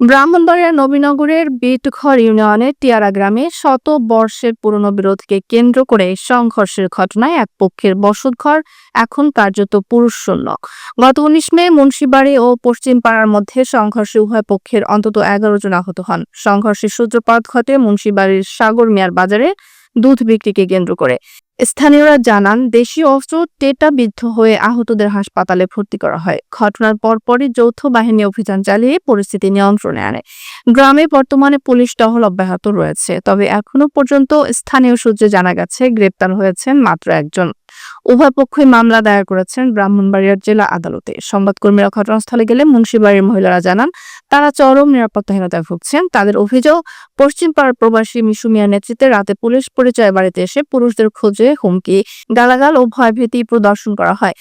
ব্রাহ্মণবাড়িয়া নবীনগরের বেটঘর ইউনিয়নের টিয়ারা গ্রামে শত বর্ষের পুরনো বিরোধকে কেন্দ্র করে সংঘর্ষের ঘটনায় এক পক্ষের বসতঘর এখন কার্যত পুরুষ শূন্য গত উনিশ মে মুন্সিবাড়ি ও পশ্চিম পাড়ার মধ্যে সংঘর্ষে উভয় পক্ষের অন্তত এগারো জন আহত হন। সংঘর্ষের সূত্রপাত ঘটে মুন্সিবাড়ির সাগর মিয়ার বাজারে। দুধ বিক্রিকে কেন্দ্র করে। স্থানীয়রা জানান, দেশীয় অস্ত্র টেটা বিদ্ধ হয়ে আহতদের হাসপাতালে ভর্তি করা হয়। ঘটনার পরপরই যৌথ বাহিনী অভিযান চালিয়ে পরিস্থিতি নিয়ন্ত্রণে আনে। গ্রামে বর্তমানে পুলিশ টহল অব্যাহত রয়েছে, তবে এখনও পর্যন্ত স্থানীয় সূত্রে জানা গেছে, গ্রেপ্তার হয়েছেন মাত্র একজন। উভয় পক্ষই মামলা দায়ের করেছেন ব্রাহ্মণবাড়িয়ার জেলা আদালতে। সংবাদকর্মীরা ঘটনাস্থলে গেলে মুন্সিবাড়ির মহিলারা জানান, তারা চরম নিরাপত্তাহীনতায় ভুগছেন। তাদের অভিযোগ পশ্চিমপাড়ার প্রবাসী মিশু মিয়ার নেতৃত্বে রাতে পুলিশ পরিচয় বাড়িতে এসে পুরুষদের খোঁজে হুমকি, গালাগাল ও ভয়ভীতি প্রদর্শন করা হয়।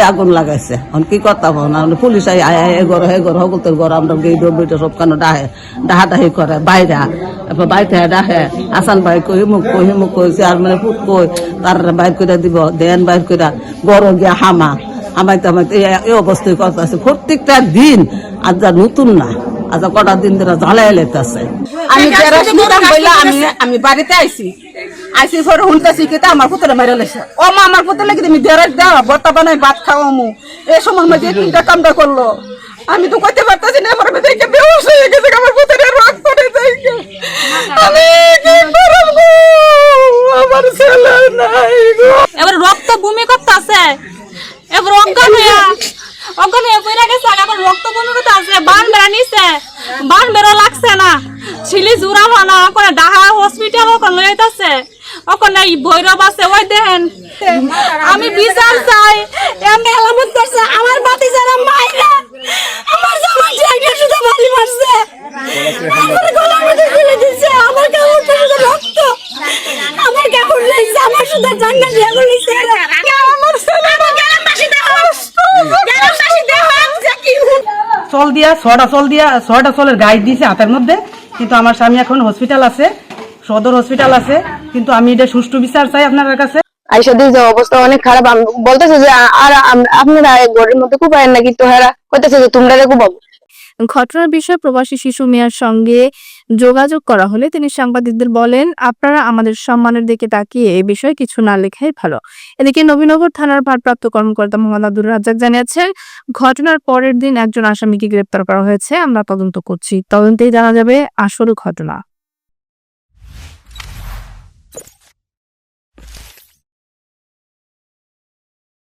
আগুন লাগাইছে। এখন কি করতাম না? পুলিশ আই আয় আয় এগর হেগর হগলতের ঘর আমরা গেট বিটা সব কেন ডাহে ডাহা ডাহি করে, বাইরা এরপর বাইতে ডাহে। আসান ভাই কই, মুখ কই মুখ কই, চেয়ারম্যানে ফুট কই, তার বাইর করে দিব, দেন বাইর করে বড় গিয়া হামা। হামাইতে হামাইতে এই- অবস্থায় কথা আছে প্রত্যেকটা দিন আজ যা নতুন না, আজ কটা দিন ধরে জ্বালাই লেতেছে। আমি আমি বাড়িতে আইছি। আইসি পরে শুনতেছি কি তা আমার পুতলে মেরে লেছে ও মা, আমার পুতলে কি তুমি জেরক্স দাও? বর্তা বানাই ভাত খাও মু। এই সময় মধ্যে তিনটা কামটা করল। আমি তো কইতে পারতাছি না, আমার মেয়েকে বেহুশ হয়ে গেছে, আমার পুতলে রক করে যাইকে আমি কি করব আমার ছেলে নাই গো। এবার রক্ত বমি করতেছে এবার অজ্ঞান হইয়া অজ্ঞান হয়ে পড়ে গেছে আবার রক্ত বমি করতেছে বান বেড়া নিছে। বান বেড়া লাগছে না। ছিলি জুড়ালো না ওখানে ডাহা হসপিটাল ওখানে লইতেছে। ওখানে ভৈরব আছে, ওই দেখেন আমি চাই। এমনি করছে, আমার বাতি যারা মাইরা, আমার জামাই শুধু বাড়ি মারছে। আমার মধ্যে দিচ্ছে, আমার কাপড় রক্ত। আমার কাপড় আমার শুধু বলিছে আমার চল দিয়া, ছটা চল দিয়া, ছটা চলের গাইড দিয়েছে হাতের মধ্যে। কিন্তু আমার স্বামী এখন হসপিটাল আছে, সদর হসপিটাল আছে। কিন্তু আমি এটা সুষ্ঠু বিচার চাই আপনার কাছে। আইসা অবস্থা অনেক খারাপ। বলতেছে যে আর আপনারা এই ঘরের মধ্যে কুপায়েন নাকি? তো হেরা কইতেছে যে তোমরা কুপাবো। ঘটনার বিষয়ে প্রবাসী শিশু মেয়ার সঙ্গে যোগাযোগ করা হলে তিনি সাংবাদিকদের বলেন আপনারা আমাদের সম্মানের দিকে তাকিয়ে এই বিষয়ে কিছু না লেখাই ভালো। এদিকে নবীনগর থানার ভারপ্রাপ্ত কর্মকর্তা মোহাম্মদ আব্দুর রাজ্জাক জানিয়েছেন ঘটনার পরের দিন একজন আসামিকে গ্রেপ্তার করা হয়েছে। আমরা তদন্ত করছি। তদন্তেই জানা যাবে আসল ঘটনা।